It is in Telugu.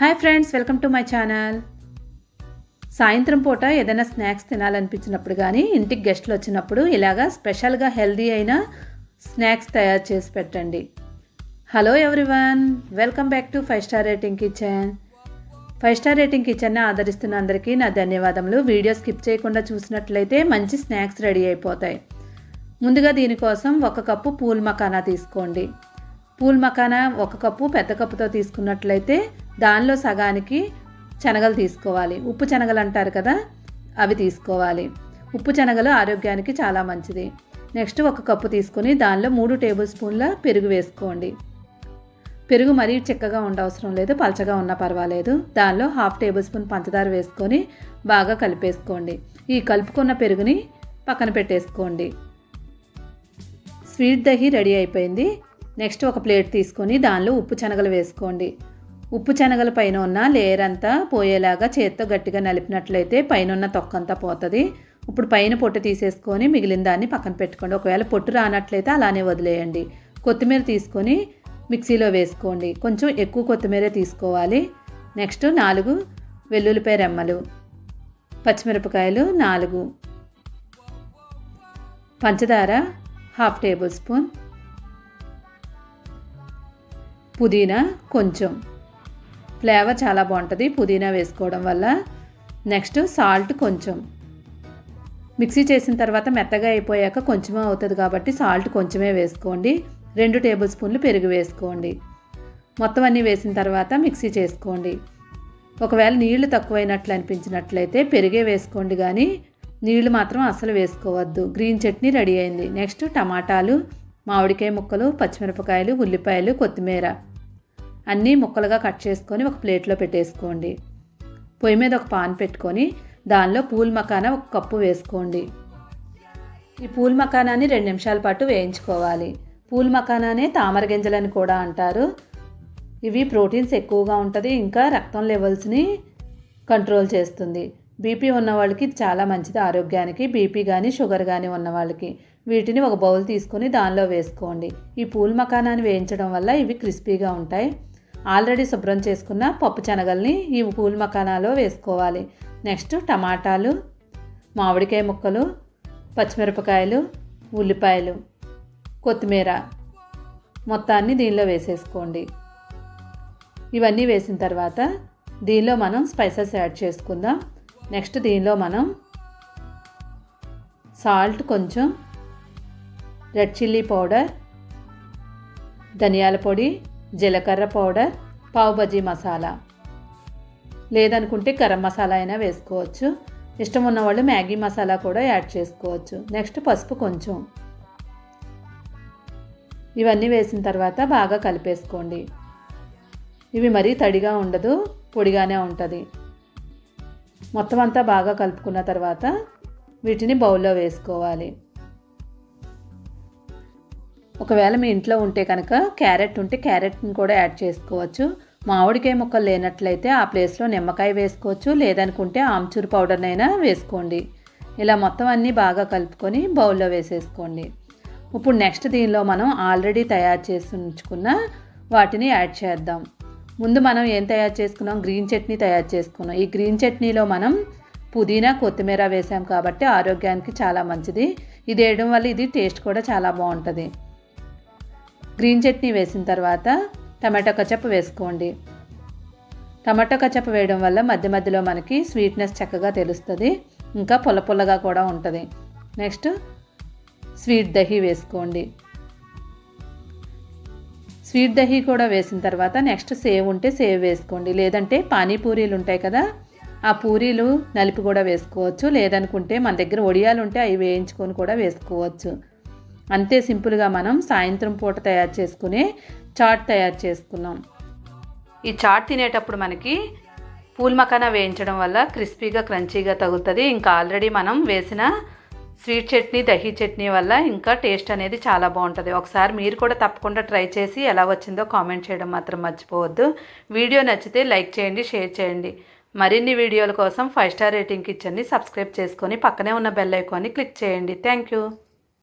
Hi friends welcome to my channel. సాయంత్రం పూట ఏదైనా స్నాక్స్ తినాలనిపించినప్పుడు కానీ ఇంటికి గెస్ట్లు వచ్చినప్పుడు ఇలాగా స్పెషల్గా హెల్దీ అయిన స్నాక్స్ తయారు చేసి పెట్టండి. Hello everyone welcome back to five star rating kitchen. Five star rating కిచెన్ని ఆదరిస్తున్న అందరికీ నా ధన్యవాదములు. వీడియో స్కిప్ చేయకుండా చూసినట్లయితే మంచి స్నాక్స్ రెడీ అయిపోతాయి. ముందుగా దీనికోసం ఒక కప్పు పూల్ మకానా తీసుకోండి. పూల్ మకానా ఒక కప్పు పెద్ద కప్పుతో తీసుకున్నట్లయితే దానిలో సగానికి శనగలు తీసుకోవాలి. ఉప్పు శనగలు అంటారు కదా అవి తీసుకోవాలి. ఉప్పు శనగలు ఆరోగ్యానికి చాలా మంచిది. నెక్స్ట్ ఒక కప్పు తీసుకొని దానిలో మూడు టేబుల్ స్పూన్ల పెరుగు వేసుకోండి. పెరుగు మరీ చిక్కగా ఉండవసరం లేదు పలచగా ఉన్నా పర్వాలేదు. దానిలో హాఫ్ టేబుల్ స్పూన్ పంచదార వేసుకొని బాగా కలిపేసుకోండి. ఈ కలుపుకున్న పెరుగుని పక్కన పెట్టేసుకోండి. స్వీట్ దహి రెడీ అయిపోయింది. నెక్స్ట్ ఒక ప్లేట్ తీసుకొని దానిలో ఉప్పు శనగలు వేసుకోండి. ఉప్పు శనగల పైన ఉన్న లేయర్ అంతా పోయేలాగా చేత్తో గట్టిగా నలిపినట్లయితే పైన ఉన్న తొక్కంతా పోతుంది. ఇప్పుడు పైన పొట్టు తీసేసుకొని మిగిలిన దాన్ని పక్కన పెట్టుకోండి. ఒకవేళ పొట్టు రానట్లయితే అలానే వదిలేయండి. కొత్తిమీర తీసుకొని మిక్సీలో వేసుకోండి. కొంచెం ఎక్కువ కొత్తిమీర తీసుకోవాలి. నెక్స్ట్ నాలుగు వెల్లుల్లిపాయ రెమ్మలు పచ్చిమిరపకాయలు నాలుగు పంచదార హాఫ్ టేబుల్ స్పూన్ పుదీనా కొంచెం. ఫ్లేవర్ చాలా బాగుంటుంది పుదీనా వేసుకోవడం వల్ల. నెక్స్ట్ సాల్ట్ కొంచెం. మిక్సీ చేసిన తర్వాత మెత్తగా అయిపోయాక కొంచెమే అవుతుంది కాబట్టి సాల్ట్ కొంచెమే వేసుకోండి. రెండు టేబుల్ స్పూన్లు పెరుగు వేసుకోండి. మొత్తం అన్నీ వేసిన తర్వాత మిక్సీ చేసుకోండి. ఒకవేళ నీళ్ళు తక్కువైనట్లు అనిపించినట్లయితే పెరిగే వేసుకోండి కానీ నీళ్ళు మాత్రం అస్సలు వేసుకోవద్దు. గ్రీన్ చట్నీ రెడీ అయింది. నెక్స్ట్ టమాటాలు మామిడికాయ ముక్కలు పచ్చిమిరపకాయలు ఉల్లిపాయలు కొత్తిమీర. అన్నీ ముక్కలుగా కట్ చేసుకొని ఒక ప్లేట్లో పెట్టేసుకోండి. పొయ్యి మీద ఒక పాన్ పెట్టుకొని దానిలో పూల్ మకానా ఒక కప్పు వేసుకోండి. ఈ పూల్ మకానాన్ని రెండు నిమిషాల పాటు వేయించుకోవాలి. పూల్ మకానానే తామర గింజలని కూడా అంటారు. ఇవి ప్రోటీన్స్ ఎక్కువగా ఉంటుంది ఇంకా రక్తం లెవెల్స్ని కంట్రోల్ చేస్తుంది. బీపీ ఉన్న వాళ్ళకి చాలా మంచిది ఆరోగ్యానికి. బీపీ కానీ షుగర్ కానీ ఉన్న వాళ్ళకి వీటిని ఒక బౌల్ తీసుకొని దానిలో వేసుకోండి. ఈ పూల్ మకానాన్ని వేయించడం వల్ల ఇవి క్రిస్పీగా ఉంటాయి. ఆల్రెడీ శుభ్రం చేసుకున్న పప్పు శనగల్ని ఈ పూల్ మకానాలో వేసుకోవాలి. నెక్స్ట్ టమాటాలు మామిడికాయ ముక్కలు పచ్చిమిరపకాయలు ఉల్లిపాయలు కొత్తిమీర మొత్తాన్ని దీనిలో వేసేసుకోండి. ఇవన్నీ వేసిన తర్వాత దీనిలో మనం స్పైసెస్ యాడ్ చేసుకుందాం. నెక్స్ట్ దీనిలో మనం సాల్ట్ కొంచెం రెడ్ చిల్లీ పౌడర్ ధనియాల పొడి జీలకర్ర పౌడర్ పావు బజీ మసాలా. లేదనుకుంటే గరం మసాలా అయినా వేసుకోవచ్చు. ఇష్టం ఉన్న వాళ్ళు మ్యాగీ మసాలా కూడా యాడ్ చేసుకోవచ్చు. నెక్స్ట్ పసుపు కొంచెం. ఇవన్నీ వేసిన తర్వాత బాగా కలిపేసుకోండి. ఇవి మరీ తడిగా ఉండదు పొడిగానే ఉంటుంది. మొత్తం అంతా బాగా కలుపుకున్న తర్వాత వీటిని బౌల్లో వేసుకోవాలి. ఒకవేళ మీ ఇంట్లో ఉంటే కనుక క్యారెట్ ఉంటే క్యారెట్ని కూడా యాడ్ చేసుకోవచ్చు. మామిడికాయ ముక్కలు లేనట్లయితే ఆ ప్లేస్లో నిమ్మకాయ వేసుకోవచ్చు. లేదనుకుంటే ఆమ్చూర్ పౌడర్నైనా వేసుకోండి. ఇలా మొత్తం అన్నీ బాగా కలుపుకొని బౌల్లో వేసేసుకోండి. ఇప్పుడు నెక్స్ట్ దీనిలో మనం ఆల్రెడీ తయారు చేసి ఉంచుకున్న వాటిని యాడ్ చేద్దాం. ముందు మనం ఏం తయారు చేసుకున్నాం? గ్రీన్ చట్నీ తయారు చేసుకున్నాం. ఈ గ్రీన్ చట్నీలో మనం పుదీనా కొత్తిమీర వేసాం కాబట్టి ఆరోగ్యానికి చాలా మంచిది. ఇది వేయడం వల్ల ఇది టేస్ట్ కూడా చాలా బాగుంటుంది. గ్రీన్ చట్నీ వేసిన తర్వాత టమాటో కచప్ వేసుకోండి. టమాటో కచప్ వేయడం వల్ల మధ్య మధ్యలో మనకి స్వీట్నెస్ చక్కగా తెలుస్తుంది. ఇంకా పుల్ల పుల్లగా కూడా ఉంటుంది. నెక్స్ట్ స్వీట్ దహి వేసుకోండి. స్వీట్ దహి కూడా వేసిన తర్వాత నెక్స్ట్ సేవ్ ఉంటే సేవ్ వేసుకోండి. లేదంటే పానీపూరీలు ఉంటాయి కదా ఆ పూరీలు నలిపి కూడా వేసుకోవచ్చు. లేదనుకుంటే మన దగ్గర ఒడియాలు ఉంటే అవి వేయించుకొని కూడా వేసుకోవచ్చు. అంతే సింపుల్గా మనం సాయంత్రం పూట తయారు చేసుకునే చాట్ తయారు చేసుకున్నాం. ఈ చాట్ తినేటప్పుడు మనకి పూల్ మకానా వేయించడం వల్ల క్రిస్పీగా క్రంచీగా తగులుతుంది. ఇంకా ఆల్రెడీ మనం వేసిన స్వీట్ చట్నీ దహీ చట్నీ వల్ల ఇంకా టేస్ట్ అనేది చాలా బాగుంటుంది. ఒకసారి మీరు కూడా తప్పకుండా ట్రై చేసి ఎలా వచ్చిందో కామెంట్ చేయడం మాత్రం మర్చిపోవద్దు. వీడియో నచ్చితే లైక్ చేయండి షేర్ చేయండి. మరిన్ని వీడియోల కోసం ఫైవ్ స్టార్ రేటింగ్ కిచెన్ని సబ్స్క్రైబ్ చేసుకొని పక్కనే ఉన్న బెల్ ఐకాన్ని క్లిక్ చేయండి. Thank you.